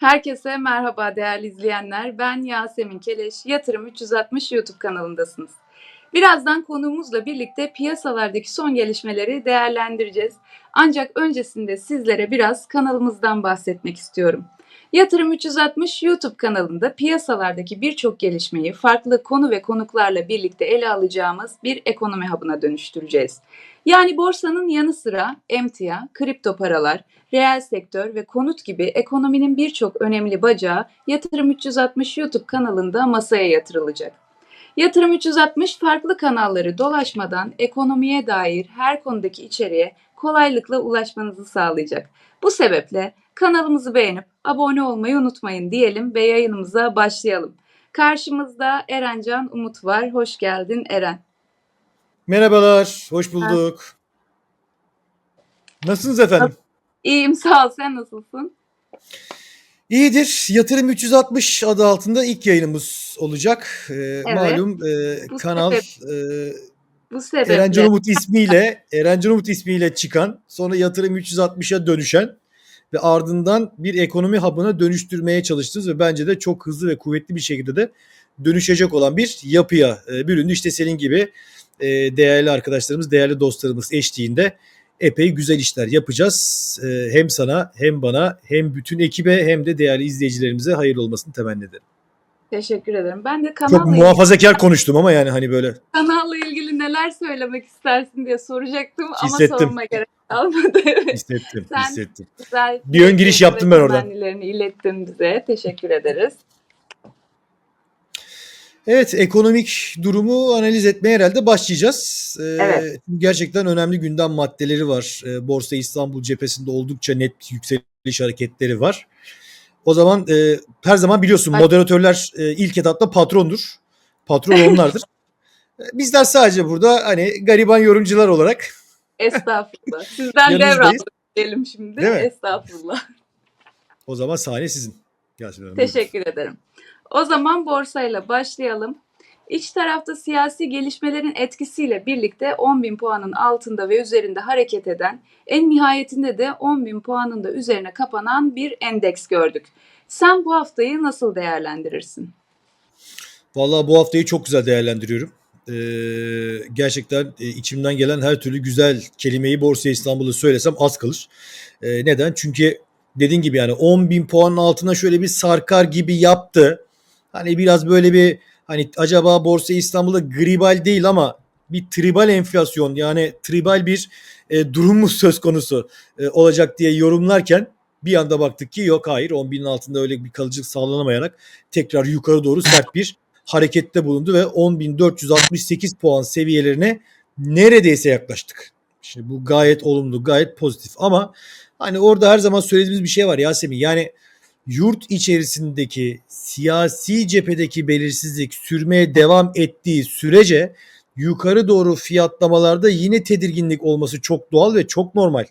Herkese merhaba değerli izleyenler. Ben Yasemin Keleş. Yatırım 360 YouTube kanalındasınız. Birazdan konuğumuzla birlikte piyasalardaki son gelişmeleri değerlendireceğiz. Ancak öncesinde sizlere biraz kanalımızdan bahsetmek istiyorum. Yatırım 360 YouTube kanalında piyasalardaki birçok gelişmeyi farklı konu ve konuklarla birlikte ele alacağımız bir ekonomi hub'ına dönüştüreceğiz. Yani borsanın yanı sıra emtia, kripto paralar, reel sektör ve konut gibi ekonominin birçok önemli bacağı Yatırım 360 YouTube kanalında masaya yatırılacak. Yatırım 360 farklı kanalları dolaşmadan ekonomiye dair her konudaki içeriğe kolaylıkla ulaşmanızı sağlayacak. Bu sebeple kanalımızı beğenip abone olmayı unutmayın diyelim ve yayınımıza başlayalım. Karşımızda Erencan Umut var. Hoş geldin Eren. Merhabalar, hoş bulduk. Nasılsınız efendim? İyiyim sağ ol. Sen nasılsın? İyidir. Yatırım 360 adı altında ilk yayınımız olacak. Ee, Malum e, Bu kanal e, Bu sebeple Erencen Umut ismiyle Erencen Umut ismiyle çıkan, sonra Yatırım 360'a dönüşen ve ardından bir ekonomi hub'ına dönüştürmeye çalıştınız ve bence de çok hızlı ve kuvvetli bir şekilde de dönüşecek olan bir yapıya e, büründü. İşte senin gibi e, değerli arkadaşlarımız, değerli dostlarımız eşliğinde epey güzel işler yapacağız. E, hem sana hem bana hem bütün ekibe hem de değerli izleyicilerimize hayırlı olmasını temenni ederim. teşekkür ederim. Ben de Çok kanalla ilgili, muhafazakar konuştum ama yani hani böyle kanalla ilgili neler söylemek istersin diye soracaktım Hissettim. ama sorma gerek kalmadı. hissettim, Sen- hissettim. Güzel Bir ön giriş yaptım ben oradan. ilettin bize. Teşekkür ederiz. Evet ekonomik durumu analiz etmeye herhalde başlayacağız. Ee, Evet. Gerçekten önemli gündem maddeleri var. Ee, Borsa İstanbul cephesinde oldukça net yükseliş hareketleri var. O zaman e, her zaman biliyorsun Bak- moderatörler e, ilk etapta patrondur. Patron onlardır. Bizler sadece burada hani gariban yorumcular olarak Estağfurullah. Sizden Yanınızdayız. devraldık diyelim şimdi. Değil mi? Estağfurullah. o zaman sahne sizin. Yasemin Hanım. Teşekkür ederim. O zaman borsayla başlayalım. İç tarafta siyasi gelişmelerin etkisiyle birlikte 10.000 puanın altında ve üzerinde hareket eden, en nihayetinde de 10.000 puanın da üzerine kapanan bir endeks gördük. Sen bu haftayı nasıl değerlendirirsin? Vallahi bu haftayı çok güzel değerlendiriyorum. Ee, gerçekten e, içimden gelen her türlü güzel kelimeyi Borsa İstanbul'da söylesem az kalır. Ee, neden? Çünkü dediğin gibi yani 10 bin puanın altına şöyle bir sarkar gibi yaptı. Hani biraz böyle bir hani acaba Borsa İstanbul'da gribal değil ama bir tribal enflasyon yani tribal bir e, durum mu söz konusu e, olacak diye yorumlarken bir anda baktık ki yok hayır 10 binin altında öyle bir kalıcılık sağlanamayarak tekrar yukarı doğru sert bir harekette bulundu ve 10.468 puan seviyelerine neredeyse yaklaştık. Şimdi bu gayet olumlu, gayet pozitif ama hani orada her zaman söylediğimiz bir şey var Yasemin. Yani yurt içerisindeki siyasi cephedeki belirsizlik sürmeye devam ettiği sürece yukarı doğru fiyatlamalarda yine tedirginlik olması çok doğal ve çok normal.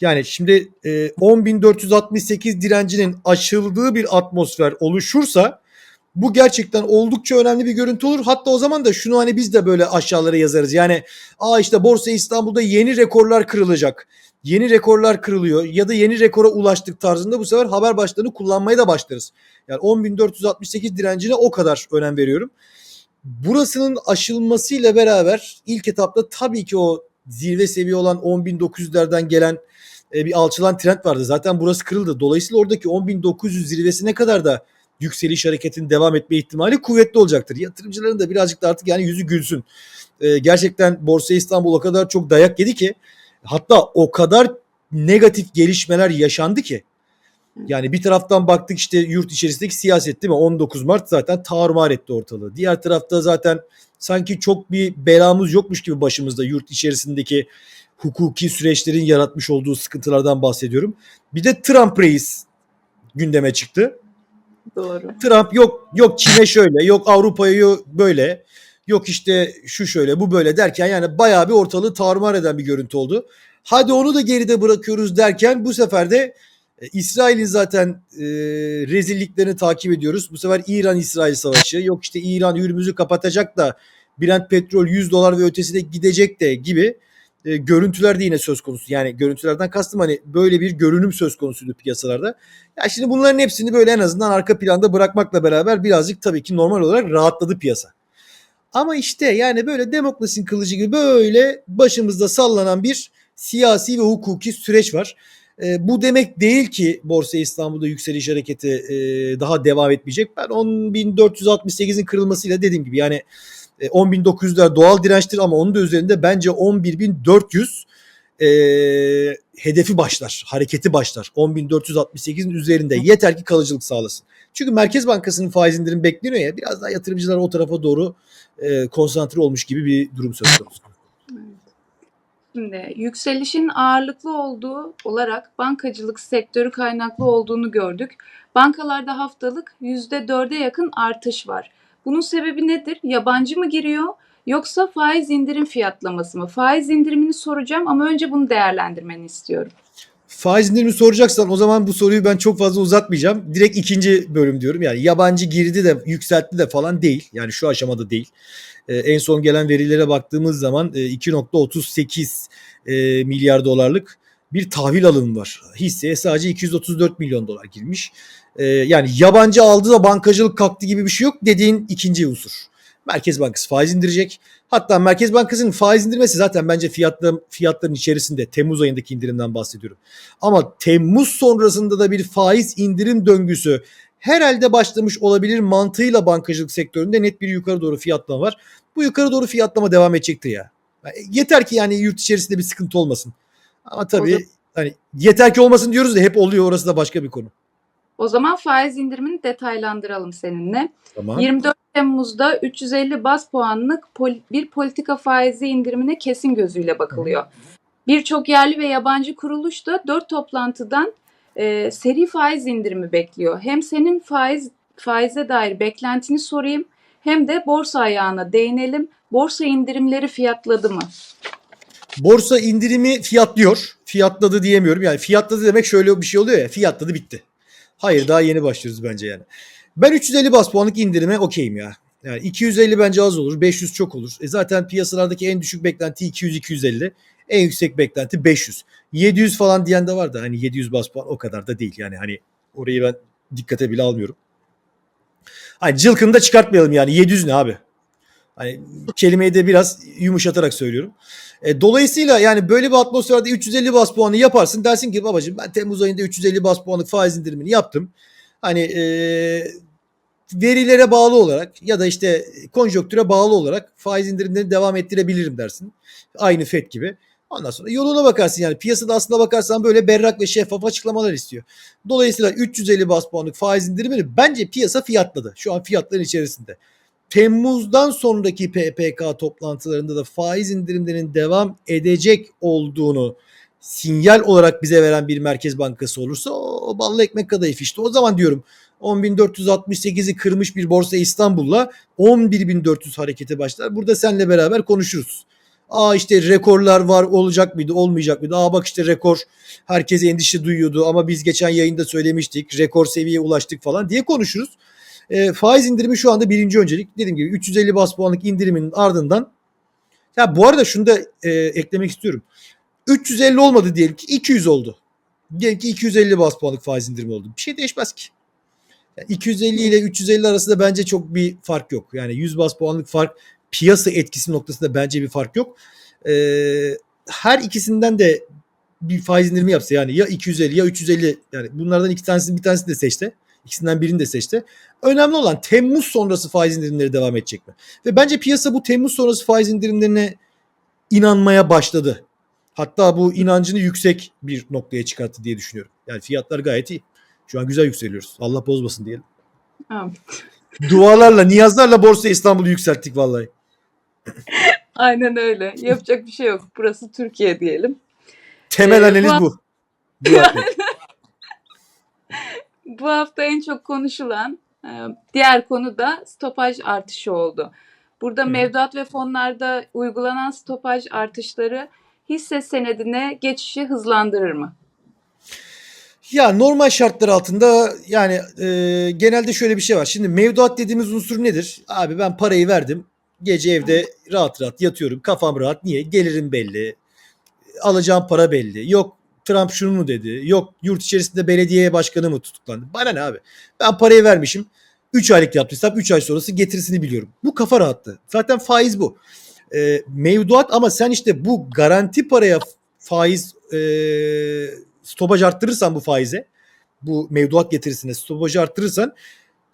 Yani şimdi e, 10.468 direncinin aşıldığı bir atmosfer oluşursa bu gerçekten oldukça önemli bir görüntü olur. Hatta o zaman da şunu hani biz de böyle aşağılara yazarız. Yani aa işte Borsa İstanbul'da yeni rekorlar kırılacak. Yeni rekorlar kırılıyor ya da yeni rekora ulaştık tarzında bu sefer haber başlarını kullanmaya da başlarız. Yani 10.468 direncine o kadar önem veriyorum. Burasının aşılmasıyla beraber ilk etapta tabii ki o zirve seviye olan 10.900'lerden gelen e, bir alçılan trend vardı. Zaten burası kırıldı. Dolayısıyla oradaki 10.900 zirvesine kadar da yükseliş hareketinin devam etme ihtimali kuvvetli olacaktır. Yatırımcıların da birazcık da artık yani yüzü gülsün. Ee, gerçekten Borsa İstanbul o kadar çok dayak yedi ki hatta o kadar negatif gelişmeler yaşandı ki yani bir taraftan baktık işte yurt içerisindeki siyaset değil mi? 19 Mart zaten tarumar etti ortalığı. Diğer tarafta zaten sanki çok bir belamız yokmuş gibi başımızda yurt içerisindeki hukuki süreçlerin yaratmış olduğu sıkıntılardan bahsediyorum. Bir de Trump reis gündeme çıktı. Doğru. Trump yok yok Çin'e şöyle yok Avrupa'ya böyle yok işte şu şöyle bu böyle derken yani bayağı bir ortalığı tarumar eden bir görüntü oldu. Hadi onu da geride bırakıyoruz derken bu sefer de e, İsrail'in zaten e, rezilliklerini takip ediyoruz. Bu sefer İran-İsrail savaşı yok işte İran Hürmüz'ü kapatacak da Brent petrol 100 dolar ve ötesine gidecek de gibi E, görüntüler de yine söz konusu. Yani görüntülerden kastım hani böyle bir görünüm söz konusuydu piyasalarda. Ya şimdi bunların hepsini böyle en azından arka planda bırakmakla beraber birazcık tabii ki normal olarak rahatladı piyasa. Ama işte yani böyle demokrasinin kılıcı gibi böyle başımızda sallanan bir siyasi ve hukuki süreç var. E, bu demek değil ki Borsa İstanbul'da yükseliş hareketi e, daha devam etmeyecek. Ben 10.468'in kırılmasıyla dediğim gibi yani e, 10.900'ler doğal dirençtir ama onun da üzerinde bence 11.400 e, hedefi başlar, hareketi başlar. 10.468'in üzerinde yeter ki kalıcılık sağlasın. Çünkü Merkez Bankası'nın faiz indirimi bekleniyor ya biraz daha yatırımcılar o tarafa doğru e, konsantre olmuş gibi bir durum söz konusu. Şimdi yükselişin ağırlıklı olduğu olarak bankacılık sektörü kaynaklı olduğunu gördük. Bankalarda haftalık %4'e yakın artış var. Bunun sebebi nedir? Yabancı mı giriyor yoksa faiz indirim fiyatlaması mı? Faiz indirimini soracağım ama önce bunu değerlendirmeni istiyorum. Faiz indirimi soracaksan o zaman bu soruyu ben çok fazla uzatmayacağım. Direkt ikinci bölüm diyorum. Yani yabancı girdi de yükseltti de falan değil. Yani şu aşamada değil. Ee, en son gelen verilere baktığımız zaman e, 2.38 e, milyar dolarlık bir tahvil alımı var. Hisseye sadece 234 milyon dolar girmiş. Ee, yani yabancı aldı da bankacılık kalktı gibi bir şey yok dediğin ikinci unsur. Merkez Bankası faiz indirecek. Hatta Merkez Bankası'nın faiz indirmesi zaten bence fiyatlar, fiyatların içerisinde Temmuz ayındaki indirimden bahsediyorum. Ama Temmuz sonrasında da bir faiz indirim döngüsü herhalde başlamış olabilir mantığıyla bankacılık sektöründe net bir yukarı doğru fiyatlama var. Bu yukarı doğru fiyatlama devam edecektir ya. Yeter ki yani yurt içerisinde bir sıkıntı olmasın. Ama tabii Olur. hani yeter ki olmasın diyoruz da hep oluyor orası da başka bir konu. O zaman faiz indirimini detaylandıralım seninle. Tamam. 24 Temmuz'da 350 bas puanlık pol- bir politika faizi indirimine kesin gözüyle bakılıyor. Birçok yerli ve yabancı kuruluş da 4 toplantıdan e, seri faiz indirimi bekliyor. Hem senin faiz faize dair beklentini sorayım hem de borsa ayağına değinelim. Borsa indirimleri fiyatladı mı? Borsa indirimi fiyatlıyor. Fiyatladı diyemiyorum. Yani fiyatladı demek şöyle bir şey oluyor ya. Fiyatladı bitti. Hayır daha yeni başlıyoruz bence yani. Ben 350 bas puanlık indirime okeyim ya. Yani 250 bence az olur. 500 çok olur. E zaten piyasalardaki en düşük beklenti 200-250. En yüksek beklenti 500. 700 falan diyen de var da hani 700 bas puan o kadar da değil. Yani hani orayı ben dikkate bile almıyorum. Hani cılkını da çıkartmayalım yani 700 ne abi? Hani kelimeyi de biraz yumuşatarak söylüyorum. E, dolayısıyla yani böyle bir atmosferde 350 bas puanı yaparsın. Dersin ki babacığım ben Temmuz ayında 350 bas puanlık faiz indirimini yaptım. Hani e, verilere bağlı olarak ya da işte konjonktüre bağlı olarak faiz indirimlerini devam ettirebilirim dersin. Aynı FED gibi. Ondan sonra yoluna bakarsın yani piyasada aslında bakarsan böyle berrak ve şeffaf açıklamalar istiyor. Dolayısıyla 350 bas puanlık faiz indirimini bence piyasa fiyatladı. Şu an fiyatların içerisinde. Temmuz'dan sonraki PPK toplantılarında da faiz indirimlerinin devam edecek olduğunu sinyal olarak bize veren bir merkez bankası olursa o ballı ekmek kadayıf işte. O zaman diyorum 10.468'i kırmış bir borsa İstanbul'la 11.400 harekete başlar. Burada seninle beraber konuşuruz. Aa işte rekorlar var olacak mıydı olmayacak mıydı? Aa bak işte rekor herkes endişe duyuyordu ama biz geçen yayında söylemiştik rekor seviyeye ulaştık falan diye konuşuruz. E, faiz indirimi şu anda birinci öncelik. Dediğim gibi 350 bas puanlık indirimin ardından ya bu arada şunu da e, eklemek istiyorum. 350 olmadı diyelim ki 200 oldu. Diyelim ki 250 bas puanlık faiz indirimi oldu. Bir şey değişmez ki. Yani 250 ile 350 arasında bence çok bir fark yok. Yani 100 bas puanlık fark piyasa etkisi noktasında bence bir fark yok. Ee, her ikisinden de bir faiz indirimi yapsa yani ya 250 ya 350 yani bunlardan iki tanesini bir tanesini de seçti. İkisinden birini de seçti. Önemli olan Temmuz sonrası faiz indirimleri devam edecek mi? Ve bence piyasa bu Temmuz sonrası faiz indirimlerine inanmaya başladı. Hatta bu inancını yüksek bir noktaya çıkarttı diye düşünüyorum. Yani fiyatlar gayet iyi. Şu an güzel yükseliyoruz. Allah bozmasın diyelim. Ha, Dualarla, niyazlarla Borsa İstanbul'u yükselttik vallahi. Aynen öyle. Yapacak bir şey yok. Burası Türkiye diyelim. Temel Ee, analiz bu- bu. Bu hafta en çok konuşulan e, diğer konu da stopaj artışı oldu. Burada mevduat ve fonlarda uygulanan stopaj artışları hisse senedine geçişi hızlandırır mı? Ya normal şartlar altında yani e, genelde şöyle bir şey var. Şimdi mevduat dediğimiz unsur nedir? Abi ben parayı verdim. Gece evde rahat rahat yatıyorum. Kafam rahat. Niye? Gelirim belli. alacağım para belli. Yok Trump şunu mu dedi. Yok yurt içerisinde belediye başkanı mı tutuklandı. Bana ne abi? Ben parayı vermişim. 3 aylık yaptıysam 3 ay sonrası getirisini biliyorum. Bu kafa rahatlığı. Zaten faiz bu. E, mevduat ama sen işte bu garanti paraya faiz e, stopaj arttırırsan bu faize bu mevduat getirisine stopajı arttırırsan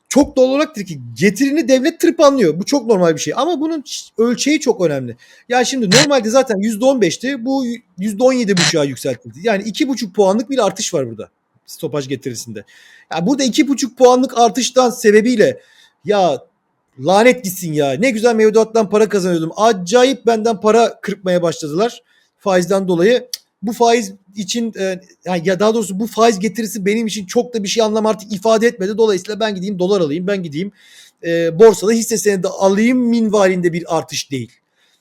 çok doğal olarak ki getirini devlet tırpanlıyor. Bu çok normal bir şey. Ama bunun ölçeği çok önemli. Ya şimdi normalde zaten %15'ti. Bu %17,5'a yükseltildi. Yani 2,5 puanlık bir artış var burada. Stopaj getirisinde. Ya burada 2,5 puanlık artıştan sebebiyle ya lanet gitsin ya. Ne güzel mevduattan para kazanıyordum. Acayip benden para kırpmaya başladılar. Faizden dolayı. Bu faiz için e, ya daha doğrusu bu faiz getirisi benim için çok da bir şey anlam artık ifade etmedi. Dolayısıyla ben gideyim dolar alayım, ben gideyim e, borsada hisse senedi alayım minvalinde bir artış değil.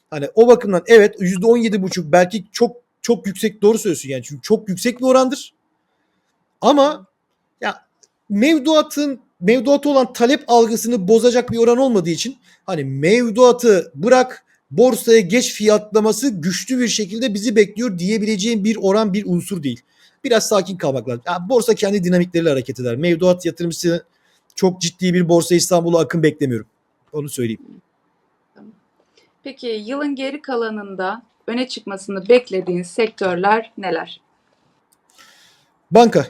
Hani o bakımdan evet %17,5 belki çok çok yüksek doğru söylüyorsun yani çünkü çok yüksek bir orandır. Ama ya mevduatın mevduatı olan talep algısını bozacak bir oran olmadığı için hani mevduatı bırak borsaya geç fiyatlaması güçlü bir şekilde bizi bekliyor diyebileceğim bir oran bir unsur değil. Biraz sakin kalmak lazım. Yani borsa kendi dinamikleriyle hareket eder. Mevduat yatırımcısı çok ciddi bir borsa İstanbul'a akım beklemiyorum. Onu söyleyeyim. Peki yılın geri kalanında öne çıkmasını beklediğin sektörler neler? Banka.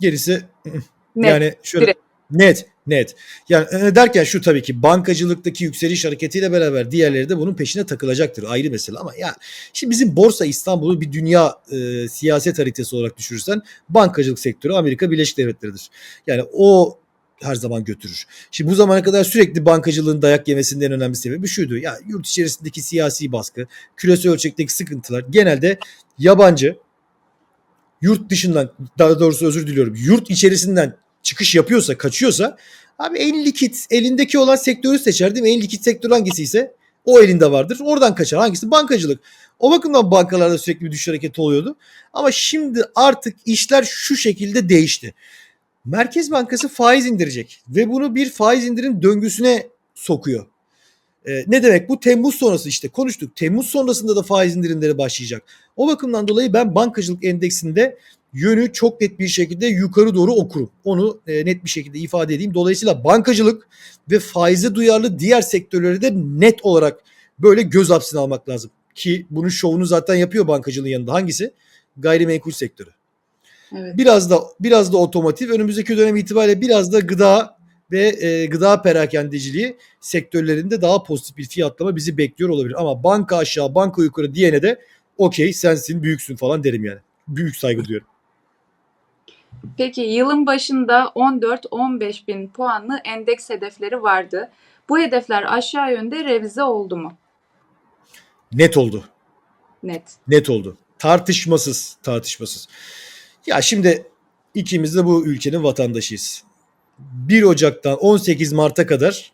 Gerisi Net, yani şöyle direkt. net net. Yani e, derken şu tabii ki bankacılıktaki yükseliş hareketiyle beraber diğerleri de bunun peşine takılacaktır. Ayrı mesele ama ya şimdi bizim Borsa İstanbul'u bir dünya e, siyaset haritası olarak düşürürsen bankacılık sektörü Amerika Birleşik Devletleri'dir. Yani o her zaman götürür. Şimdi bu zamana kadar sürekli bankacılığın dayak yemesinin en önemli sebebi şuydu. Ya yurt içerisindeki siyasi baskı, küresel ölçekteki sıkıntılar genelde yabancı yurt dışından daha doğrusu özür diliyorum. Yurt içerisinden çıkış yapıyorsa, kaçıyorsa abi en likit, elindeki olan sektörü seçer değil mi? En likit sektör hangisi ise o elinde vardır. Oradan kaçar. Hangisi? Bankacılık. O bakımdan bankalarda sürekli bir düşüş hareketi oluyordu. Ama şimdi artık işler şu şekilde değişti. Merkez Bankası faiz indirecek ve bunu bir faiz indirim döngüsüne sokuyor. Ee, ne demek bu? Temmuz sonrası işte konuştuk. Temmuz sonrasında da faiz indirimleri başlayacak. O bakımdan dolayı ben bankacılık endeksinde yönü çok net bir şekilde yukarı doğru okurum. Onu e, net bir şekilde ifade edeyim. Dolayısıyla bankacılık ve faize duyarlı diğer sektörleri de net olarak böyle göz hapsine almak lazım. Ki bunun şovunu zaten yapıyor bankacılığın yanında. Hangisi? Gayrimenkul sektörü. Evet. Biraz da biraz da otomotiv önümüzdeki dönem itibariyle biraz da gıda ve e, gıda perakendeciliği sektörlerinde daha pozitif bir fiyatlama bizi bekliyor olabilir. Ama banka aşağı banka yukarı diyene de okey sensin büyüksün falan derim yani. Büyük saygı duyuyorum. Peki yılın başında 14-15 bin puanlı endeks hedefleri vardı. Bu hedefler aşağı yönde revize oldu mu? Net oldu. Net. Net oldu. Tartışmasız, tartışmasız. Ya şimdi ikimiz de bu ülkenin vatandaşıyız. 1 Ocak'tan 18 Mart'a kadar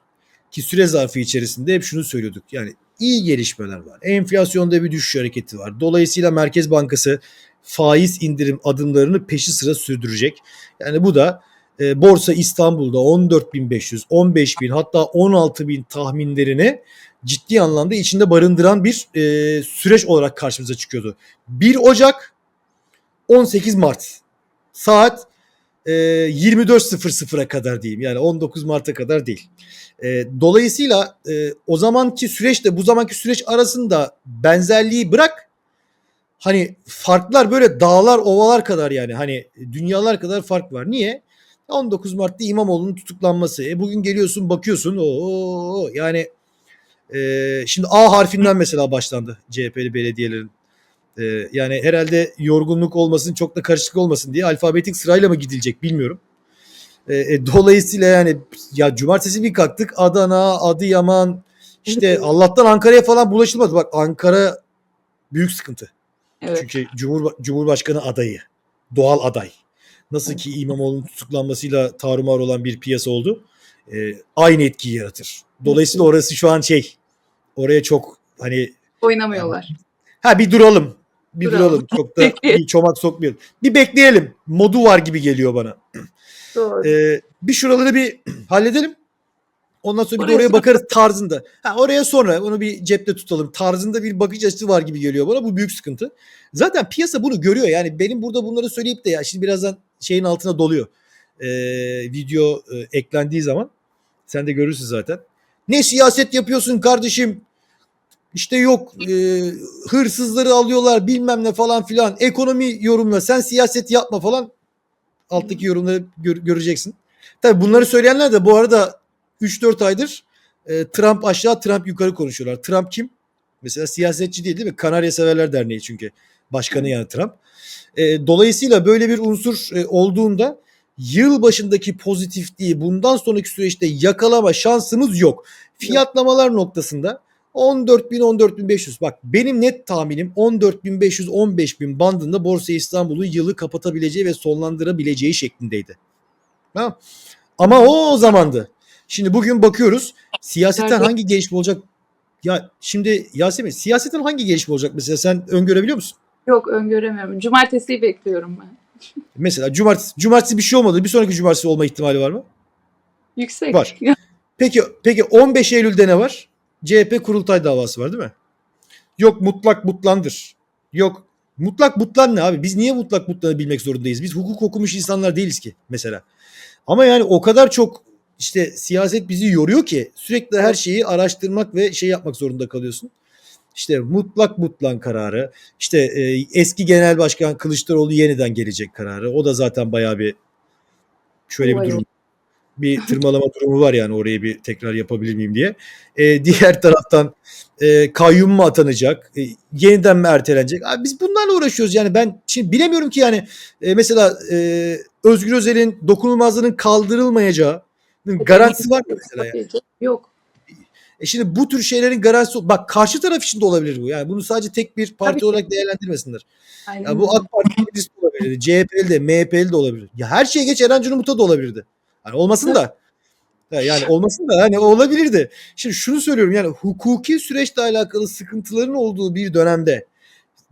ki süre zarfı içerisinde hep şunu söylüyorduk. Yani iyi gelişmeler var. Enflasyonda bir düşüş hareketi var. Dolayısıyla Merkez Bankası faiz indirim adımlarını peşi sıra sürdürecek. Yani bu da e, Borsa İstanbul'da 14.500, 15.000 hatta 16.000 tahminlerini ciddi anlamda içinde barındıran bir e, süreç olarak karşımıza çıkıyordu. 1 Ocak 18 Mart saat e, 24.00'a kadar diyeyim. Yani 19 Mart'a kadar değil. E, dolayısıyla e, o zamanki süreçle bu zamanki süreç arasında benzerliği bırak. Hani farklar böyle dağlar ovalar kadar yani hani dünyalar kadar fark var. Niye? 19 Mart'ta İmamoğlu'nun tutuklanması. E bugün geliyorsun bakıyorsun o yani e, şimdi A harfinden mesela başlandı CHP'li belediyelerin. E, yani herhalde yorgunluk olmasın çok da karışık olmasın diye alfabetik sırayla mı gidilecek bilmiyorum. E, e, dolayısıyla yani ya cumartesi bir kalktık Adana, Adıyaman işte Allah'tan Ankara'ya falan bulaşılmadı. Bak Ankara büyük sıkıntı. Evet. Çünkü Cumhur, Cumhurbaşkanı adayı. Doğal aday. Nasıl ki İmamoğlu'nun tutuklanmasıyla tarumar olan bir piyasa oldu. E, aynı etkiyi yaratır. Dolayısıyla orası şu an şey oraya çok hani Oynamıyorlar. ha bir duralım. Bir Duralım. duralım. Çok da bir çomak sokmayalım. Bir bekleyelim. Modu var gibi geliyor bana. Doğru. Ee, bir şuraları bir halledelim. Ondan sonra bir de Oraya bakarız tarzında. Ha, oraya sonra onu bir cepte tutalım. Tarzında bir bakış açısı var gibi geliyor bana. Bu büyük sıkıntı. Zaten piyasa bunu görüyor. Yani benim burada bunları söyleyip de ya şimdi birazdan şeyin altına doluyor. Ee, video e, eklendiği zaman sen de görürsün zaten. Ne siyaset yapıyorsun kardeşim? İşte yok e, hırsızları alıyorlar bilmem ne falan filan. Ekonomi yorumla sen siyaset yapma falan. Alttaki yorumları gör- göreceksin. Tabii bunları söyleyenler de bu arada 3-4 aydır e, Trump aşağı Trump yukarı konuşuyorlar. Trump kim? Mesela siyasetçi değil değil mi? Kanarya Severler Derneği çünkü. Başkanı yani Trump. E, dolayısıyla böyle bir unsur e, olduğunda yıl başındaki pozitifliği bundan sonraki süreçte yakalama şansımız yok. Fiyatlamalar noktasında 14.000 14.500 bak benim net tahminim 14.500 15.000 bandında Borsa İstanbul'u yılı kapatabileceği ve sonlandırabileceği şeklindeydi. Tamam. Ama o o zamandı. Şimdi bugün bakıyoruz siyasetten Nerede? hangi gelişme olacak? Ya şimdi Yasemin siyasetten hangi gelişme olacak mesela sen öngörebiliyor musun? Yok öngöremiyorum. Cumartesiyi bekliyorum ben. Mesela cumartesi, cumartesi bir şey olmadı. Bir sonraki cumartesi olma ihtimali var mı? Yüksek. Var. Peki peki 15 Eylül'de ne var? CHP kurultay davası var değil mi? Yok mutlak mutlandır. Yok mutlak mutlan ne abi? Biz niye mutlak mutlanı bilmek zorundayız? Biz hukuk okumuş insanlar değiliz ki mesela. Ama yani o kadar çok işte siyaset bizi yoruyor ki sürekli her şeyi araştırmak ve şey yapmak zorunda kalıyorsun. İşte mutlak mutlan kararı. İşte e, eski genel başkan Kılıçdaroğlu yeniden gelecek kararı. O da zaten bayağı bir şöyle bir durum bir tırmalama durumu var yani orayı bir tekrar yapabilir miyim diye. E, diğer taraftan e, kayyum mu atanacak? E, yeniden mi ertelenecek? Abi biz bunlarla uğraşıyoruz yani ben şimdi bilemiyorum ki yani e, mesela e, Özgür Özel'in dokunulmazlığının kaldırılmayacağı garantisi var mı mesela? Yani? Yok. E şimdi bu tür şeylerin garantisi bak karşı taraf için de olabilir bu. Yani bunu sadece tek bir parti Tabii ki. olarak değerlendirmesinler. Aynen. Ya bu AK Parti'li birisi de olabilirdi. CHP'li de, MHP'li de olabilir. Ya her şeye geç Eren Cunhumut'a da olabilirdi. Hani olmasın da. Ya Yani olmasın da hani olabilirdi. Şimdi şunu söylüyorum yani hukuki süreçle alakalı sıkıntıların olduğu bir dönemde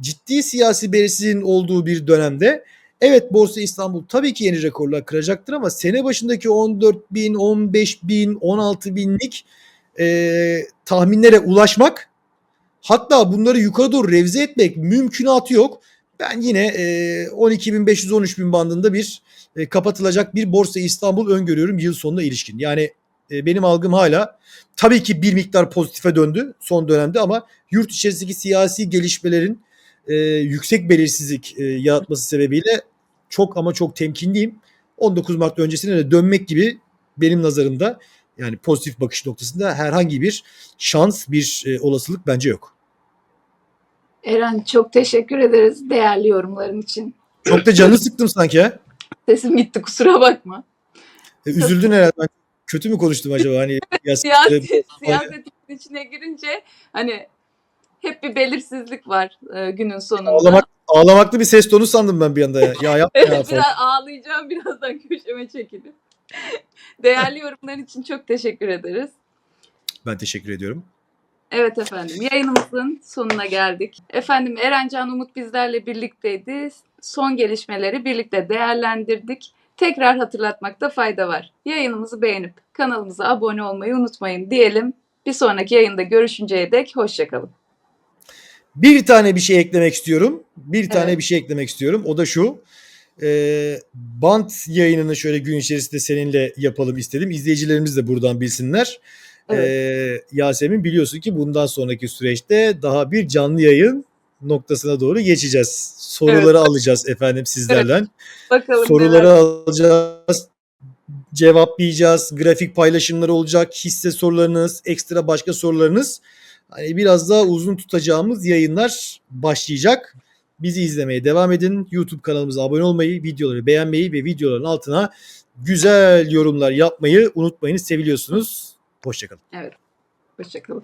ciddi siyasi belirsizliğin olduğu bir dönemde evet Borsa İstanbul tabii ki yeni rekorlar kıracaktır ama sene başındaki 14 bin, 15 bin, 16 binlik e, tahminlere ulaşmak hatta bunları yukarı doğru revize etmek mümkünatı yok. Ben yine e, 12.500-13.000 bandında bir e, kapatılacak bir Borsa İstanbul öngörüyorum yıl sonuna ilişkin. Yani e, benim algım hala tabii ki bir miktar pozitife döndü son dönemde ama yurt içerisindeki siyasi gelişmelerin e, yüksek belirsizlik e, yaratması sebebiyle çok ama çok temkinliyim. 19 Mart öncesine de dönmek gibi benim nazarımda yani pozitif bakış noktasında herhangi bir şans, bir e, olasılık bence yok. Eren çok teşekkür ederiz değerli yorumların için. Çok da canını sıktım sanki ha. Sesim gitti kusura bakma. E, üzüldün herhalde. Ben kötü mü konuştum acaba? Hani ya, Siyasi, siyasetin içine girince hani hep bir belirsizlik var e, günün sonunda. ağlamak, ağlamaklı bir ses tonu sandım ben bir anda ya. Ya yapma ya Evet biraz ağlayacağım birazdan köşeme çekilip. Değerli yorumlar için çok teşekkür ederiz. Ben teşekkür ediyorum. Evet efendim yayınımızın sonuna geldik. Efendim Erencan Umut bizlerle birlikteydi. Son gelişmeleri birlikte değerlendirdik. Tekrar hatırlatmakta fayda var. Yayınımızı beğenip kanalımıza abone olmayı unutmayın diyelim. Bir sonraki yayında görüşünceye dek hoşçakalın. Bir tane bir şey eklemek istiyorum. Bir tane Evet. bir şey eklemek istiyorum. O da şu. Ee, bant yayınını şöyle gün içerisinde seninle yapalım istedim. İzleyicilerimiz de buradan bilsinler. Evet. Ee, Yasemin biliyorsun ki bundan sonraki süreçte daha bir canlı yayın noktasına doğru geçeceğiz. Soruları alacağız efendim sizlerden. Bakalım Soruları neler- alacağız. Cevaplayacağız. Grafik paylaşımları olacak. Hisse sorularınız, ekstra başka sorularınız. Hani biraz daha uzun tutacağımız yayınlar başlayacak. Bizi izlemeye devam edin. YouTube kanalımıza abone olmayı, videoları beğenmeyi ve videoların altına güzel yorumlar yapmayı unutmayın. Seviliyorsunuz. Hoşçakalın. Hoşçakalın.